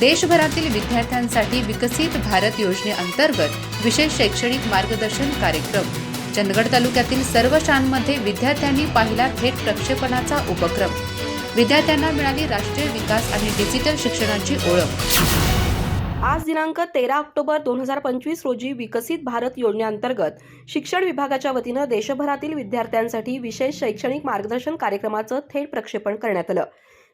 देशभरातील विद्यार्थ्यांसाठी विकसित भारत योजनेअंतर्गत विशेष शैक्षणिक मार्गदर्शन कार्यक्रम. चंदगड तालुक्यातील सर्व शाळांमध्ये विद्यार्थ्यांनी पाहिला थेट प्रक्षेपणाचा उपक्रम. विद्यार्थ्यांना मिळाली राष्ट्रीय विकास आणि डिजिटल शिक्षणाची ओळख. आज दिनांक तेरा ऑक्टोबर दोन हजार पंचवीस रोजी विकसित भारत योजनेअंतर्गत शिक्षण विभागाच्या वतीनं देशभरातील विद्यार्थ्यांसाठी विशेष शैक्षणिक मार्गदर्शन कार्यक्रमाचं थेट प्रक्षेपण करण्यात आलं.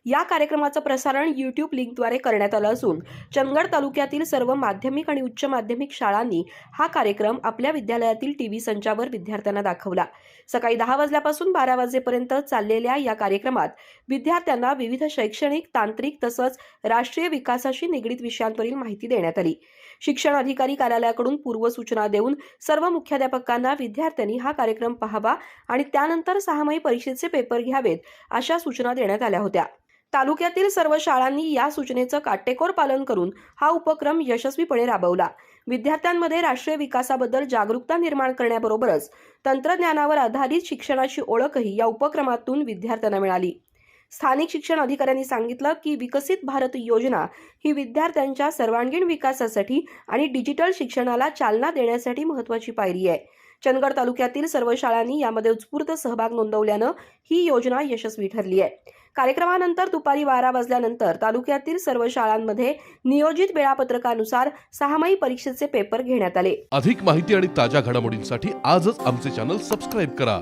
या कार्यक्रमाचं प्रसारण युट्यूब लिंकद्वारे करण्यात आलं असून चंदगड तालुक्यातील सर्व माध्यमिक आणि उच्च माध्यमिक शाळांनी हा कार्यक्रम आपल्या विद्यालयातील टीव्ही संचावर विद्यार्थ्यांना दाखवला. सकाळी दहा वाजल्यापासून बारा वाजेपर्यंत चाललेल्या या कार्यक्रमात विद्यार्थ्यांना विविध शैक्षणिक तांत्रिक तसंच राष्ट्रीय विकासाशी निगडीत विषयांवरील माहिती देण्यात आली. शिक्षण अधिकारी कार्यालयाकडून पूर्वसूचना देऊन सर्व मुख्याध्यापकांना विद्यार्थ्यांनी हा कार्यक्रम पाहावा आणि त्यानंतर सहामाही परीक्षेचे पेपर घ्यावेत अशा सूचना देण्यात आल्या होत्या. तालुक्यातील सर्व शाळांनी या सूचनेचं काटेकोर पालन करून हा उपक्रम यशस्वीपणे राबवला. विद्यार्थ्यांमध्ये राष्ट्रीय विकासाबद्दल जागरूकता निर्माण करण्याबरोबरच तंत्रज्ञानावर आधारित शिक्षणाची ओळखही या उपक्रमातून विद्यार्थ्यांना मिळाली. स्थानिक शिक्षण अधिकाऱ्यांनी सांगितलं की विकसित भारत योजना ही विद्यार्थ्यांच्या सर्वांगीण विकासासाठी आणि डिजिटल शिक्षणाला चालना देण्यासाठी महत्वाची पायरी आहे. चंदगड तालुक्यातील सर्व शाळांनी यामध्ये उत्स्फूर्त सहभाग नोंदवल्यानं ही योजना यशस्वी ठरली आहे. कार्यक्रमानंतर दुपारी बारा वाजल्यानंतर तालुक्यातील सर्व शाळांमध्ये नियोजित वेळापत्रकानुसार सहामाही परीक्षेचे पेपर घेण्यात आले. अधिक माहिती आणि ताज्या घडामोडींसाठी आजच आमचे चॅनल सबस्क्राईब करा.